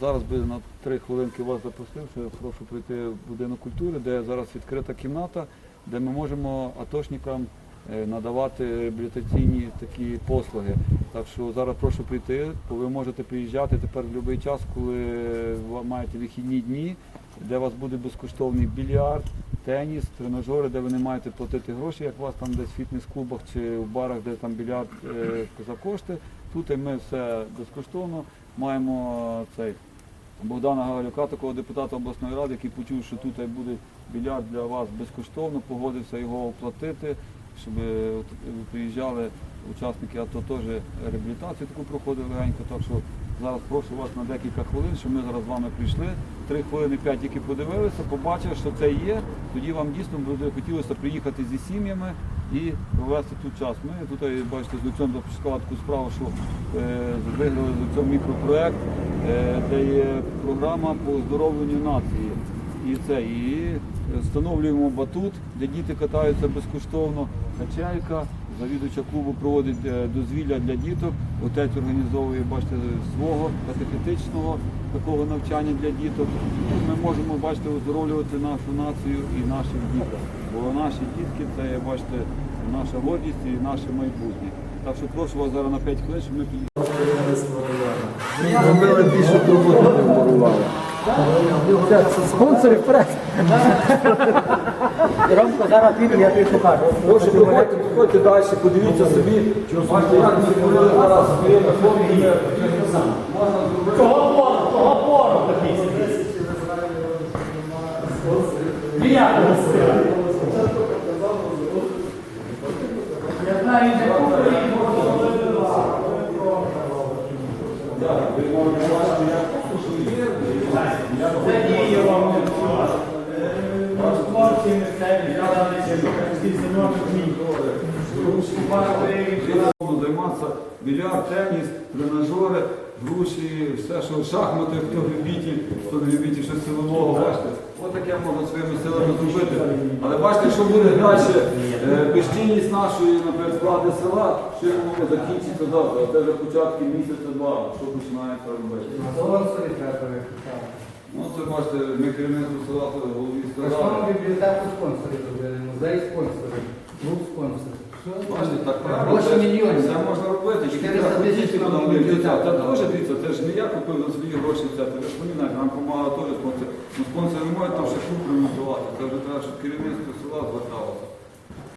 Зараз би на три хвилинки вас запросив, що я прошу прийти в будинок культури, де зараз відкрита кімната, де ми можемо атошникам е, надавати реабілітаційні такі послуги. Так що зараз прошу прийти, бо ви можете приїжджати тепер в будь-який час, коли ви маєте вихідні дні, де у вас буде безкоштовний більярд, теніс, тренажери, де ви не маєте платити гроші, як у вас там десь в фітнес-клубах чи в барах, де там більярд е, за кошти. Тут ми все безкоштовно маємо цей. Богдана Гагалюка, такого депутата обласної ради, який почув, що тут буде більярд для вас безкоштовно, погодився його оплатити, щоб е, ви приїжджали учасники АТО теж реабілітацію таку проходили легенько. Так що зараз прошу вас на декілька хвилин, щоб ми зараз з вами прийшли. Три хвилини п'ять тільки подивилися, побачили, що це є. Тоді вам дійсно буде хотілося приїхати зі сім'ями і провести тут час. Ми тут, е, бачите, з Люцем запускали таку справу, що е, виграли з Люцем мікропроект, е, де є програма по оздоровленню нації. І це, і встановлюємо батут, де діти катаються безкоштовно, качелька, завідувача клубу проводить е, дозвілля для діток, отець організовує, бачите, свого катехетичного такого навчання для діток. І ми можемо, бачите, оздоровлювати нашу націю і наших діток. Бо наші дітки це, бачите, наша гордість і наше майбутнє. Так що прошу вас зараз на 5 хвилин, щоб ми підійшли. Зробили більше роботи не. Спонсори вперед. Ромко, зараз піду, я тобі покажу. Прошу, проходьте, проходьте далі, подивіться собі. Бачите, як ми зараз зробити. Пору, такий. Я знаю, де купили, і можна зробити два. Це діє Ромко. Хлопці місцеві, я далі ще синочок мій. Можна займатися більярд, теніс, тренажери, груші, все, що шахмати, хто любитель, хто не любитель щось силового, бачите. Таке можна своїми силами зробити. Але бачите, якщо буде далі е, безчинність нашої, наприклад, влади села, що воно закінчиться завтра, це вже початки місяця-два, що починається робити. Ну це бачите, ми керівництво села голові сказали. бібліотеку спонсорів музей спонсорів. Так правильно. Більше це- мільйонів. Це можна робити. Тільки 400 треба тисяч бюджет. Та теж дивіться, це ж не я купив за свої гроші взяти. Ви ж пам'ятаєте, нам допомагала теж спонсор. Ну спонсори не мають там ще клуб ремонтувати. Це вже треба, щоб керівництво села зверталося.